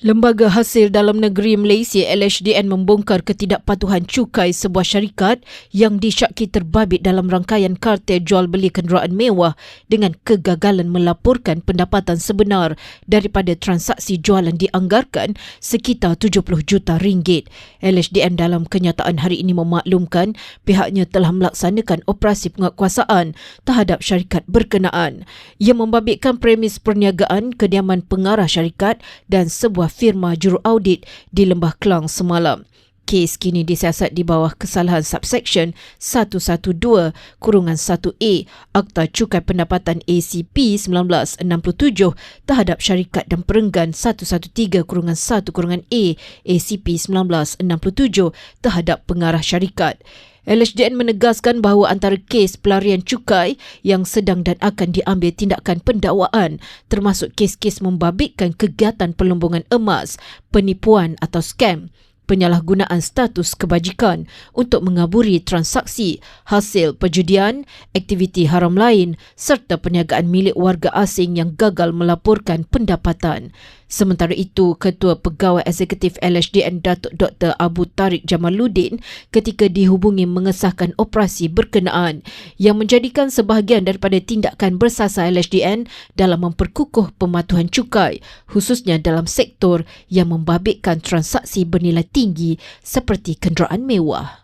Lembaga Hasil Dalam Negeri Malaysia LHDN membongkar ketidakpatuhan cukai sebuah syarikat yang disyaki terbabit dalam rangkaian kartel jual beli kenderaan mewah dengan kegagalan melaporkan pendapatan sebenar daripada transaksi jualan dianggarkan sekitar 70 juta ringgit. LHDN dalam kenyataan hari ini memaklumkan pihaknya telah melaksanakan operasi penguatkuasaan terhadap syarikat berkenaan. Ia membabitkan premis perniagaan kediaman pengarah syarikat dan sebuah firma juru audit di Lembah Kelang semalam. Kes kini disiasat di bawah kesalahan subsection 112 kurungan 1A Akta Cukai Pendapatan ACP 1967 terhadap syarikat dan perenggan 113 kurungan 1 kurungan A ACP 1967 terhadap pengarah syarikat. LHDN menegaskan bahawa antara kes pelarian cukai yang sedang dan akan diambil tindakan pendakwaan termasuk kes-kes membabitkan kegiatan pelumbungan emas, penipuan atau scam penyalahgunaan status kebajikan untuk mengaburi transaksi hasil perjudian, aktiviti haram lain serta perniagaan milik warga asing yang gagal melaporkan pendapatan. Sementara itu, Ketua Pegawai Eksekutif LHDN Datuk Dr. Abu Tariq Jamaluddin ketika dihubungi mengesahkan operasi berkenaan yang menjadikan sebahagian daripada tindakan bersasar LHDN dalam memperkukuh pematuhan cukai khususnya dalam sektor yang membabitkan transaksi bernilai tinggi seperti kenderaan mewah.